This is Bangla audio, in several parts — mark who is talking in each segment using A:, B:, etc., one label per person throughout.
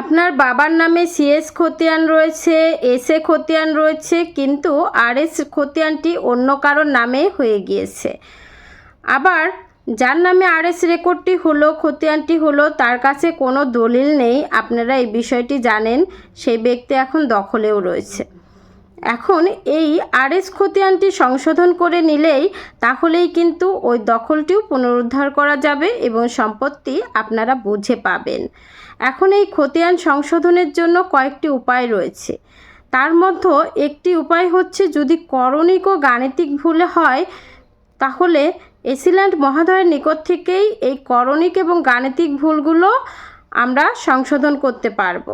A: আপনার বাবার নামে সিএস খতিয়ান রয়েছে, এস এ খতিয়ান রয়েছে, কিন্তু আর এস খতিয়ানটি অন্য কারোর নামে হয়ে গিয়েছে। আবার যার নামে আর এস রেকর্ডটি হলো, খতিয়ানটি হলো, তার কাছে কোনো দলিল নেই। আপনারা এই বিষয়টি জানেন, সেই ব্যক্তি এখন দখলেও রয়েছে। এখন এই আরএস খতিয়ানটি সংশোধন করে নিলেই তাহলেই কিন্তু ওই দখলটিও পুনরুদ্ধার করা যাবে এবং সম্পত্তি আপনারা বুঝে পাবেন। এখন এই খতিয়ান সংশোধনের জন্য কয়েকটি উপায় রয়েছে। তার মধ্যে একটি উপায় হচ্ছে যদি করণিক ও গাণিতিক ভুল হয়, তাহলে এসিল্যান্ড মহাদয়ের নিকট থেকেই এই করণিক এবং গাণিতিক ভুলগুলো আমরা সংশোধন করতে পারব।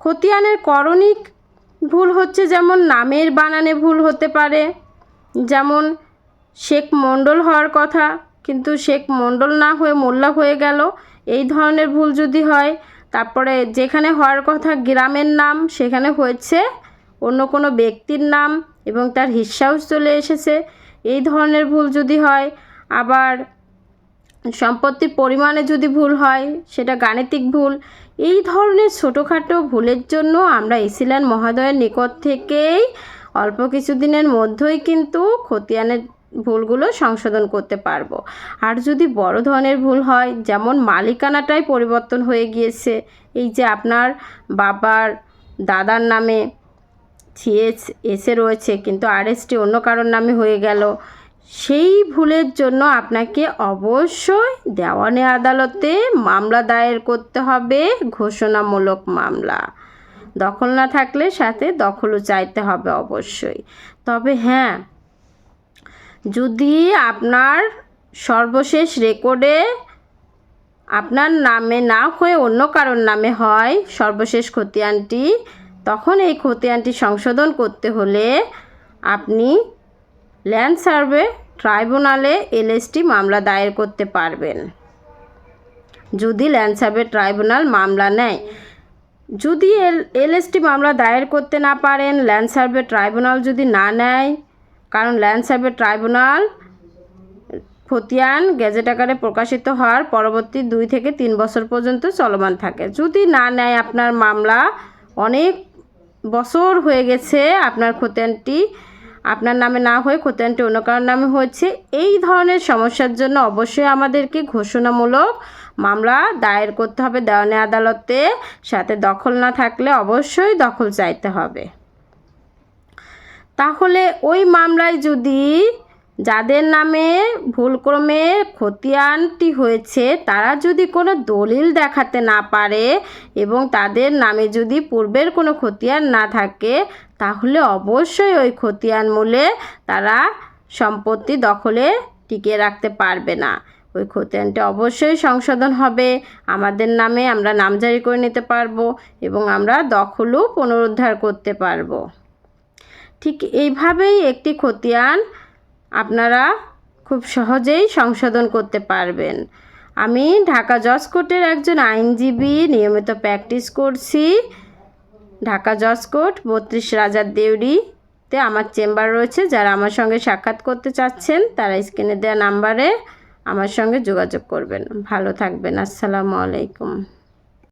A: খতিয়ানের করণিক ভুল হচ্ছে যেমন নামের বানানে ভুল হতে পারে, যেমন শেখ মণ্ডল হওয়ার কথা, কিন্তু শেখ মণ্ডল না হয়ে মোল্লা হয়ে গেল, এই ধরনের ভুল যদি হয়, তারপরে যেখানে হওয়ার কথা গ্রামের নাম, সেখানে হয়েছে অন্য কোনো ব্যক্তির নাম এবং তার হিসাও চলে এসেছে, এই ধরনের ভুল যদি হয়, আবার সম্পত্তির পরিমাণে যদি ভুল হয়, সেটা গাণিতিক ভুল এই ধরনের ছোটোখাটো ভুলের জন্য আমরা এসিল্যান্ড মহাদয়ের নিকট থেকেই অল্প কিছুদিনের মধ্যেই কিন্তু খতিয়ানের ভুলগুলো সংশোধন করতে পারব। আর যদি বড় ধরনের ভুল হয়, যেমন মালিকানাটাই পরিবর্তন হয়ে গিয়েছে, এই যে আপনার বাবার দাদার নামে সিএস এসে রয়েছে, কিন্তু আরএসটি অন্য কারোর নামে হয়ে গেল সেই ভুলের জন্য আপনাকে অবশ্যই দেওয়ানি আদালতে মামলা দায়ের করতে হবে, ঘোষণামূলক মামলা। দখল না থাকলে সাথে দখলও চাইতে হবে অবশ্যই। তবে হ্যাঁ যদি আপনার সর্বশেষ রেকর্ডে আপনার নামে না হয়ে অন্য কারোর নামে হয় সর্বশেষ খতিয়ানটি, তখন এই খতিয়ানটি সংশোধন করতে হলে আপনি ল্যান্ড সার্ভে ট্রাইব্যুনালে এলএসটি মামলা দায়ের করতে পারবেন। যদি ল্যান্ড সার্ভে ট্রাইব্যুনাল মামলা নেয়। যদি এল, এলএসটি মামলা দায়ের করতে না পারেন ল্যান্ড সার্ভে ট্রাইব্যুনাল যদি না নেয়, কারণ ল্যান্ড ট্রাইব্যুনাল খতিয়ান গেজেট আকারে প্রকাশিত হওয়ার পরবর্তী দুই থেকে তিন বছর পর্যন্ত চলমান থাকে। যদি না নেয় আপনার মামলা, অনেক বছর হয়ে গেছে আপনার খতিয়ানটি আপনার নামে না হয়ে খতিয়ানটি অন্য কারোর নামে হয়েছে, এই ধরনের সমস্যার জন্য অবশ্যই আমাদেরকে ঘোষণামূলক মামলা দায়ের করতে হবে দেওয়ানি আদালতে। সাথে দখল না থাকলে অবশ্যই দখল চাইতে হবে। তাহলে ওই মামলায় যদি যাদের নামে ভুলক্রমে খতিয়ানটি হয়েছে, তারা যদি কোনো দলিল দেখাতে না পারে এবং তাদের নামে যদি পূর্বের কোনো খতিয়ান না থাকে, তাহলে অবশ্যই ওই খতিয়ান মূলে তারা সম্পত্তি দখলে টিকিয়ে রাখতে পারবে না। ওই খতিয়ানটি অবশ্যই সংশোধন হবে। আমাদের নামে আমরা নামজারি করে নিতে পারব এবং আমরা দখলও পুনরুদ্ধার করতে পারব। ঠিক এইভাবেই একটি খতিয়ান আপনারা খুব সহজেই সংশোধন করতে পারবেন। আমি ঢাকা জজ কোর্টের একজন আইনজীবী, নিয়মিত প্র্যাকটিস করছি। ঢাকা জজ কোর্ট বত্রিশ রাজার দেউরিতে আমার চেম্বার রয়েছে। যারা আমার সঙ্গে সাক্ষাৎ করতে চাচ্ছেন, তারা স্ক্রিনে দেওয়া নাম্বারে আমার সঙ্গে যোগাযোগ করবেন। ভালো থাকবেন। আসসালামু আলাইকুম।